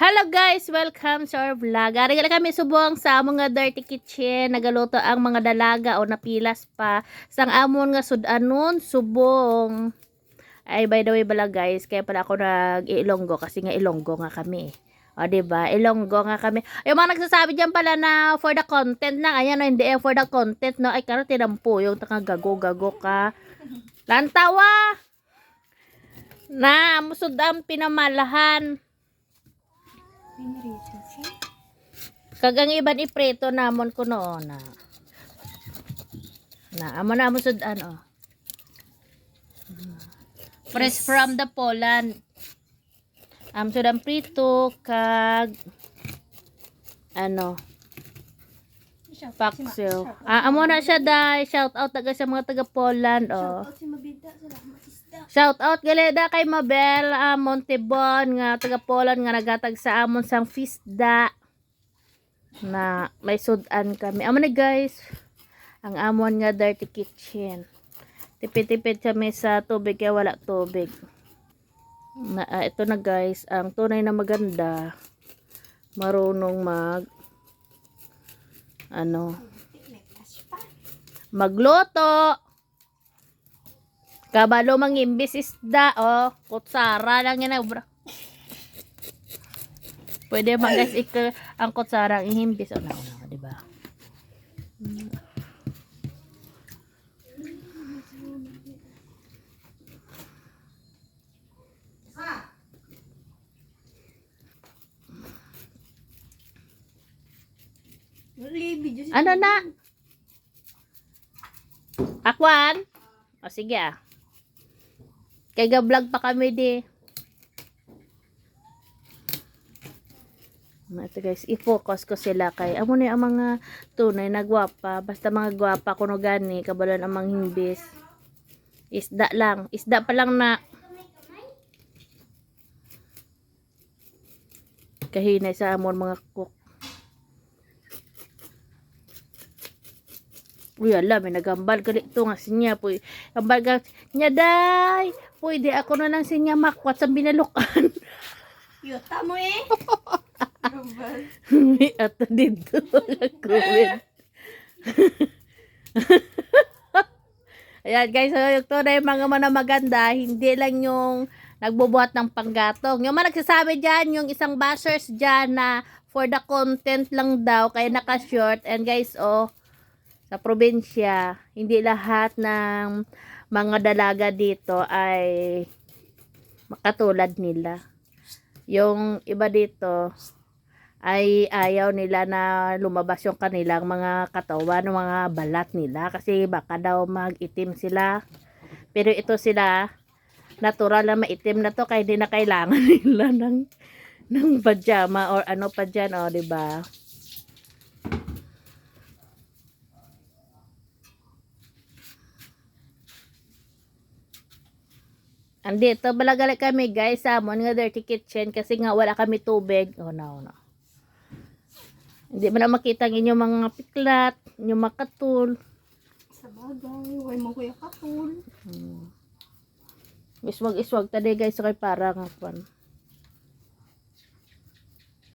Hello guys! Welcome to our vlog. Ari nga kami subong sa among nga dirty kitchen. Nagaluto ang mga dalaga o napilas pa. Sang amon nga sudanon, subong. Ay, by the way bala guys, kaya pala ako nag-ilonggo kasi nga ilonggo nga kami. O, diba? Ilonggo nga kami. Yung mga nagsasabi dyan pala na for the content na, ayan, no, hindi eh, for the content, no? Ay, karo, tinampo yung gago-gago ka. Lantawa! Na, musod ang pinamalahan. Kagang iban ipreto namon ko noon na. Na, amo na mo sud ano. Fresh from the Poland. Am sud ang prito kag ano paksiw. Ah, amo na siya dai. Shout out taga sa mga taga Poland oh. Shout out galeda kay Mabel ah, Montebon nga taga Poland nga nagatag sa amon sang fisda na may sudan kami. Amo na guys. Ang amon nga dirty kitchen. Tipid-tipid kami sa tubig kaya wala tubig. Na, ah, ito na guys, ang tunay na maganda marunong mag ano magluto kabalo mang imbis isda oh. Kutsara lang yan ah, bro. Pwede man guys ik ang kutsara ang ihimbis oh na di ba? Ano na? Akwan? O sige ah kay ga-vlog pa kami di ito guys, i-focus ko sila kay amo ni ang mga tunay na gwapa, basta mga gwapa kuno gani kabalon ang mga himbis. Isda lang, isda pa lang na kahinay sa amon mga cook. Uy, ala, may nagambal gali ito nga sinya po. Gambal ka, nya day, pwede ako na lang sinya makwat sa binalukan. Yuta mo eh. May ato dito. Comment. Ayan guys, so yung tunay mga mana maganda, hindi lang yung nagbubuhat ng panggatong. Yung mga nagsasabi dyan, yung isang bashers dyan na for the content lang daw, kaya naka-short. And guys, oh, sa probinsya, hindi lahat ng mga dalaga dito ay makatulad nila. Yung iba dito ay ayaw nila na lumabas yung kanilang mga katawan, mga balat nila kasi baka daw mag-itim sila. Pero ito sila natural na maitim na to kaya hindi na kailangan nila ng ng pajama or ano pa dyan, oh, 'di ba? Andito, balagali kami guys sa amon nga dirty kitchen kasi nga wala kami tubig. Oh no, no. Hindi mo na makita ang inyong mga piklat, inyong makatul. Sa bagay, way mo kuya kapul. Hmm. Iswag-iswag tadi guys kay parang kwan.